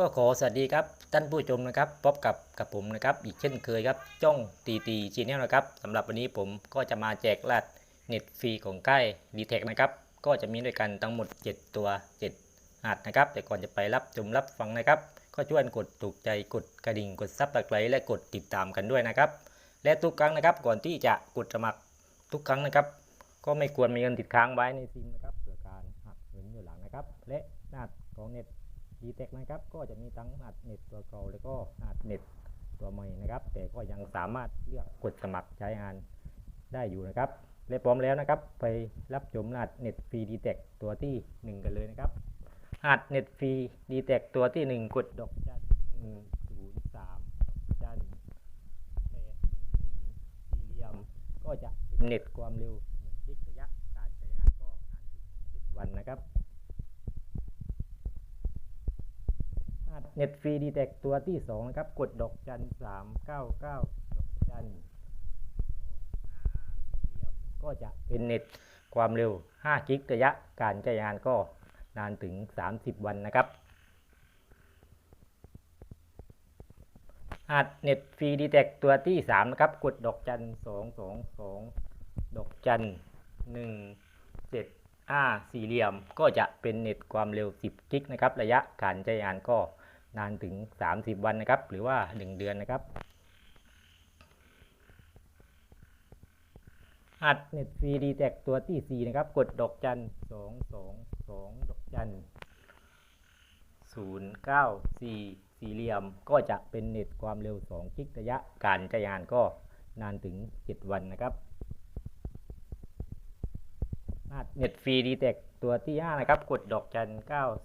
ก็ขอสวัสดีครับท่านผู้ชมนะครับพบกับกับผมนะครับ อีกเช่นเคยครับจ้องตีตีจีเนียนะครับสำหรับวันนี้ผมก็จะมาแจกรหัสเน็ตฟรีของค่ายดีเทคนะครับ ก็จะมีด้วยกันทั้งหมด 7 ตัว 7หัสนะครับ แต่ก่อนจะไปรับชมรับฟังนะครับ ก็ช่วยกดถูกใจกดกระดิ่งกดซับตะไคร้และกดติดตามกันด้วยนะครับ และทุกครั้งนะครับก่อนที่จะกดสมัครทุกครั้งนะครับ ก็ไม่ควรมีเงินติดค้างไว้ในซิมนะครับเพื่อการหักเงินอยู่หลังนะครับ และหน้าของเน็ต ดีเทคนะครับก็จะมีทั้งอัดเน็ตตัวเก่าแล้วก็อัดเน็ตตัวใหม่นะครับ แต่ก็ยังสามารถเลือกกดสมัครใช้งานได้อยู่นะครับและพร้อมแล้วนะครับ ไปรับชมรหัสเน็ตฟรีดีเทคตัวที่ 1 กันเลยนะครับรหัสเน็ตฟรีดีเทคตัวที่ 1 กดดอกจันหนึ่งศูนย์สามจันแปดหนึ่งสี่เหลี่ยมก็จะเป็นเน็ตความเร็วกิกระยะการใช้งานก็นานสิบวันนะครับ เน็ตฟรีดีเทคตัวที่สองนะครับ กดดอกจันสามเก้าเก้าดอกจันก็จะเป็นเน็ตความเร็ว5กิกระยะการใช้งานก็นานถึง 30 วันนะครับอาดเน็ตฟรีดีเทคตัวที่ 3 นะครับ กดดอกจัน2 2 2 ดอกจัน 1 7อ่าสี่เหลี่ยม ก็จะเป็นเน็ตความเร็ว 10 กิกนะครับ ระยะการใช้งานก็ นานถึง 30 วันนะครับ หรือว่า 1 เดือนนะครับอัดเน็ตฟรีดีแท็ตัวที่ 4 นะครับ กดดอกจัน2 2 2ดอกจัน0 9 4สี่เหลี่ยมก็จะเป็นเน็ตความเร็ว2กิกระยะการใช้งานก็นานถึง 7 วันนะครับเน็ตฟรีดีเทคตัวที่ 5 นะครับ กดดอกจัน9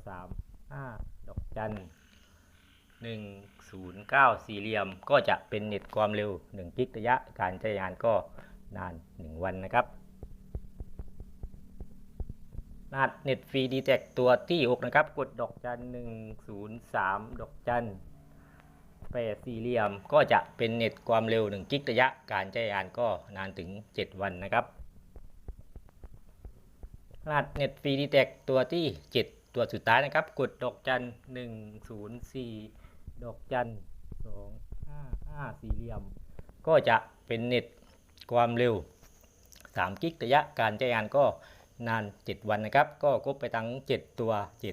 3 5ดอกจัน 109สี่เหลี่ยมก็จะเป็นเน็ตความเร็ว1กิกระยะการใช้งานก็นาน 1 วันนะครับรหัสเน็ตฟรีดีเทคตัวที่ 6 นะครับ กดดอกจัน103 ดอกจัน8สี่เหลี่ยมก็จะเป็นเน็ตความเร็ว 1 กิกระยะการใช้งานก็นานถึง 7 วันนะครับรหัสเน็ตฟรีดีเทคตัวที่ 7 ตัวสุดท้ายนะครับ กดดอกจัน104 ดอกจัน255สี่เหลี่ยม ก็จะเป็นเน็ตความเร็ว 3 กิกระยะการใช้งานก็นาน 7 วันนะครับ ก็ครบไปทั้ง 7 ตัว7ร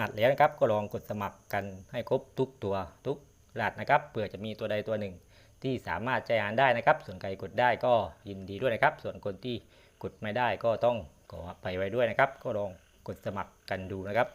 หัสแล้วนะครับ ก็ลองกดสมัครกันให้ครบทุกตัวทุกรหัสนะครับเผื่อจะมีตัวใดตัวหนึ่ง ที่สามารถใช้งานได้นะครับ ส่วนใครกดได้ก็ยินดีด้วยนะครับ ส่วนคนที่กดไม่ได้ก็ต้องขอไปไว้ด้วยนะครับ ก็ลองกดสมัครกันดูนะครับ